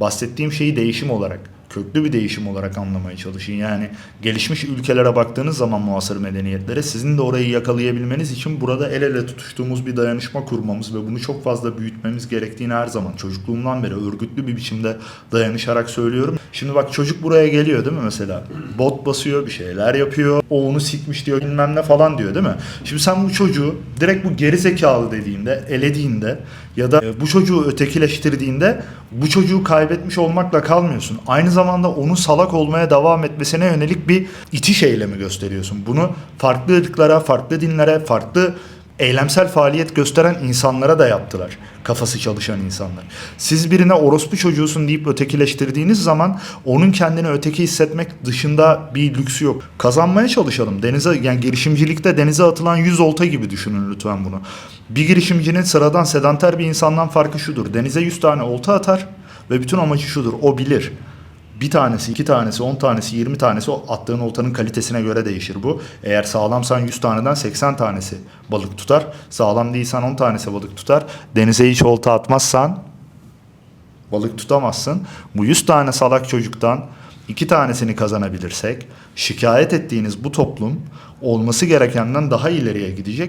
Bahsettiğim şeyi değişim olarak, köklü bir değişim olarak anlamaya çalışın. Yani gelişmiş ülkelere baktığınız zaman muasır medeniyetlere sizin de orayı yakalayabilmeniz için burada el ele tutuştuğumuz bir dayanışma kurmamız ve bunu çok fazla büyütmemiz gerektiğini her zaman çocukluğumdan beri örgütlü bir biçimde dayanışarak söylüyorum. Şimdi bak çocuk buraya geliyor değil mi mesela? Bot basıyor, bir şeyler yapıyor. O onu sikmiş diyor bilmem ne falan diyor değil mi? Şimdi sen bu çocuğu direkt bu geri zekalı dediğinde, elediğinde ya da e, bu çocuğu ötekileştirdiğinde bu çocuğu kaybetmiş olmakla kalmıyorsun. Aynı zamanda onun salak olmaya devam etmesine yönelik bir itiş eylemi gösteriyorsun. Bunu farklı ırklara, farklı dinlere, farklı eylemsel faaliyet gösteren insanlara da yaptılar. Kafası çalışan insanlar. Siz birine orospu çocuğusun deyip ötekileştirdiğiniz zaman onun kendini öteki hissetmek dışında bir lüksü yok. Kazanmaya çalışalım. Denize yani girişimcilikte denize atılan 100 olta gibi düşünün lütfen bunu. Bir girişimcinin sıradan sedanter bir insandan farkı şudur. Denize 100 tane olta atar ve bütün amacı şudur. O bilir. Bir tanesi, iki tanesi, on tanesi, yirmi tanesi o attığın oltanın kalitesine göre değişir bu. Eğer sağlamsan 100 taneden 80 tanesi balık tutar. Sağlam değilsen 10 tanesi balık tutar. Denize hiç olta atmazsan balık tutamazsın. Bu 100 tane salak çocuktan iki tanesini kazanabilirsek şikayet ettiğiniz bu toplum olması gerekenden daha ileriye gidecek.